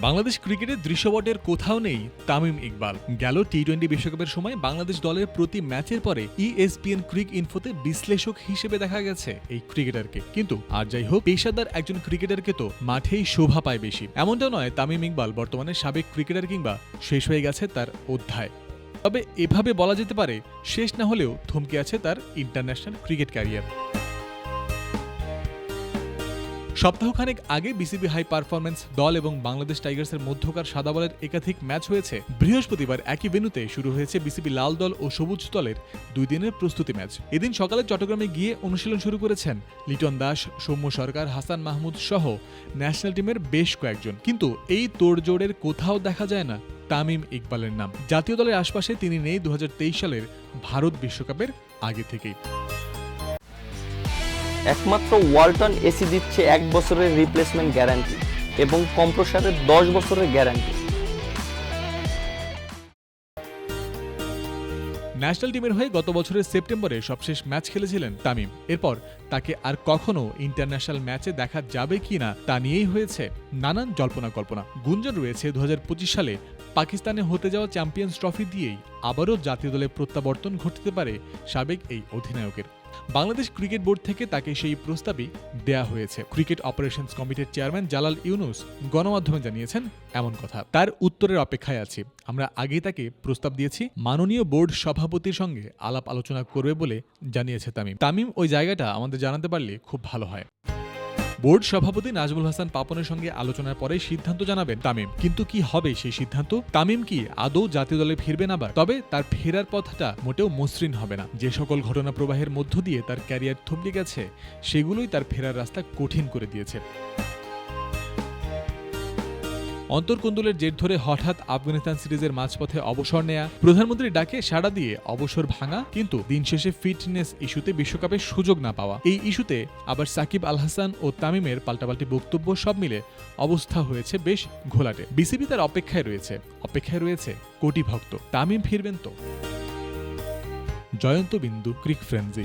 বাংলাদেশ ক্রিকেটের দৃশ্যপটের কোথাও নেই তামিম ইকবাল। গেল টি টোয়েন্টি বিশ্বকাপের সময় বাংলাদেশ দলের প্রতি ম্যাচের পরে E ইএসপিএন ক্রিক ইনফোতে বিশ্লেষক হিসেবে দেখা গেছে এই ক্রিকেটারকে। কিন্তু আর যাই হোক, পেশাদার একজন ক্রিকেটারকে তো মাঠেই শোভা পায় বেশি। এমনটা নয় তামিম ইকবাল বর্তমানে সাবেক ক্রিকেটার কিংবা শেষ হয়ে গেছে তার অধ্যায়। তবে এভাবে বলা যেতে পারে, শেষ না হলেও থমকে আছে তার ইন্টারন্যাশনাল ক্রিকেট ক্যারিয়ার। সপ্তাহখানেক আগে বিসিবি হাই পারফরমেন্স দল এবং বাংলাদেশ টাইগার্সের মধ্যকার সাদা বলের একাধিক ম্যাচ হয়েছে। বৃহস্পতিবার একই ভেন্যুতে শুরু হয়েছে বিসিবি লাল দল ও সবুজ দলের দুই দিনের প্রস্তুতি ম্যাচ। এদিন সকালে চট্টগ্রামে গিয়ে অনুশীলন শুরু করেছেন লিটন দাস, সৌম্য সরকার, হাসান মাহমুদ সহ ন্যাশনাল টিমের বেশ কয়েকজন। কিন্তু এই তোড়জোড়ের কোথাও দেখা যায় না তামিম ইকবালের নাম। জাতীয় দলের আশপাশে তিনি নেই দু হাজার তেইশ সালের ভারত বিশ্বকাপের আগে থেকেই। একমাত্র ওয়ালটন এসি দিচ্ছে এক বছরের রিপ্লেসমেন্ট গ্যারান্টি এবং কম্প্রসারের দশ বছরের গ্যারান্টি ন্যাশনাল টিমের হয়ে গত বছরের সেপ্টেম্বরে সবশেষ ম্যাচ খেলেছিলেন তামিম। এরপর তাকে আর কখনো ইন্টারন্যাশনাল ম্যাচে দেখা যাবে কিনা তা নিয়েই হয়েছে নানান জল্পনা কল্পনা গুঞ্জন রয়েছে দু হাজার পঁচিশ সালে পাকিস্তানে হতে যাওয়া চ্যাম্পিয়ন্স ট্রফি দিয়েই আবারও জাতীয় দলে প্রত্যাবর্তন ঘটতে পারে সাবেক এই অধিনায়কের। বাংলাদেশ ক্রিকেট বোর্ড থেকে তাকে সেই প্রস্তাবই দেয়া হয়েছে। ক্রিকেট অপারেশনস কমিটির চেয়ারম্যান জালাল ইউনুস গণমাধ্যমে জানিয়েছেন, এমন কথা। তার উত্তরের অপেক্ষায় আছি। আমরা আগেই তাকে প্রস্তাব দিয়েছি। মাননীয় বোর্ড সভাপতির সঙ্গে আলাপ আলোচনা করবে বলে জানিয়েছে তামিম। তামিম ওই জায়গাটা আমাদের জানাতে পারলে খুব ভালো হয়। বোর্ড সভাপতি নাজমুল হাসান পাপনের সঙ্গে আলোচনার পরে সিদ্ধান্ত জানাবেন তামিম। কিন্তু কি হবে সেই সিদ্ধান্ত? তামিম কি আদৌ জাতীয় দলে ফিরবেন আবার? তবে তার ফেরার পথটা মোটেও মসৃণ হবে না। যে সকল ঘটনা প্রবাহের মধ্য দিয়ে তার ক্যারিয়ার থমকে গেছে, সেগুলোই তার ফেরার রাস্তা কঠিন করে দিয়েছে। অন্তর্কুন্দুলের জের ধরে হঠাৎ আফগানিস্তান সিরিজের মাঝপথে অবসর নেয়া প্রধানমন্ত্রীর ডাকে সাড়া দিয়ে অবসর ভাঙা, কিন্তু দিন শেষে ফিটনেস ইস্যুতে বিশ্বকাপের সুযোগ না পাওয়া। এই ইস্যুতে আবার সাকিব আল হাসান ও তামিমের পাল্টাপাল্টি বক্তব্য সব মিলে অবস্থা হয়েছে বেশ ঘোলাটে। বিসিবি তার অপেক্ষায় রয়েছে। অপেক্ষায় রয়েছে কোটি ভক্ত। তামিম ফিরবেন তো? জয়ন্ত বিন্দু, ক্রিক ফ্রেন্সি।